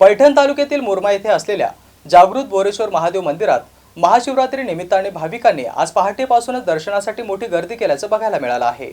पैठण तालुक्यातील मुरमा येथे असलेल्या जागृत बोरेश्वर महादेव मंदिरात महाशिवरात्री निमित्ताने भाविकांनी आज पहाटेपासूनच दर्शनासाठी मोठी गर्दी केल्याचं बघायला मिळालं आहे.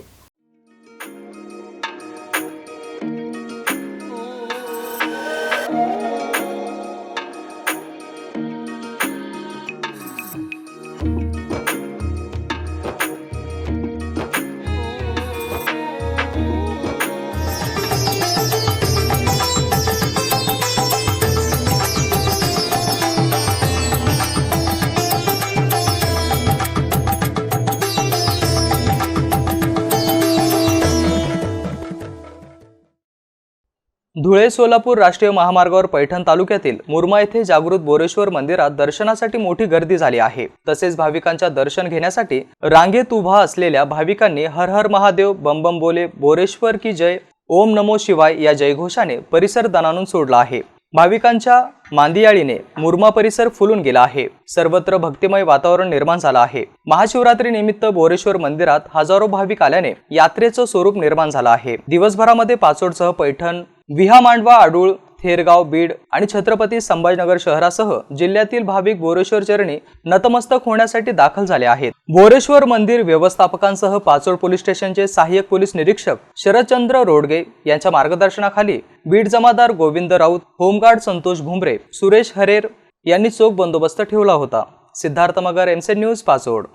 धुळे सोलापूर राष्ट्रीय महामार्गावर पैठण तालुक्यातील मुरमा येथे जागृत बोरेश्वर मंदिरात दर्शनासाठी मोठी गर्दी झाली आहे. तसेच भाविकांच्या दर्शन घेण्यासाठी रांगेत उभा असलेल्या भाविकांनी हर हर महादेव बम बम बोले बोरेश्वर की जय ओम नमो शिवाय या जयघोषाने परिसर दणानून सोडला आहे. भाविकांच्या मांदियाळीने मुरमा परिसर फुलून गेला आहे. सर्वत्र भक्तिमय वातावरण निर्माण झालं आहे. महाशिवरात्री निमित्त बोरेश्वर मंदिरात हजारो भाविक आल्याने यात्रेचं स्वरूप निर्माण झालं आहे. दिवसभरामध्ये पाचोडसह पैठण विहा मांडवा आडूळ थेरगाव बीड आणि छत्रपती संभाजीनगर शहरासह जिल्ह्यातील भाविक बोरेश्वर चरणी नतमस्तक होण्यासाठी दाखल झाले आहेत. बोरेश्वर मंदिर व्यवस्थापकांसह पाचोड पोलीस स्टेशनचे सहाय्यक पोलीस निरीक्षक शरदचंद्र रोडगे यांच्या मार्गदर्शनाखाली बीड जमादार गोविंद राऊत होमगार्ड संतोष भुमरे सुरेश हरेर यांनी चोख बंदोबस्त ठेवला होता. सिद्धार्थ मगर एमसे न्यूज पाचोड.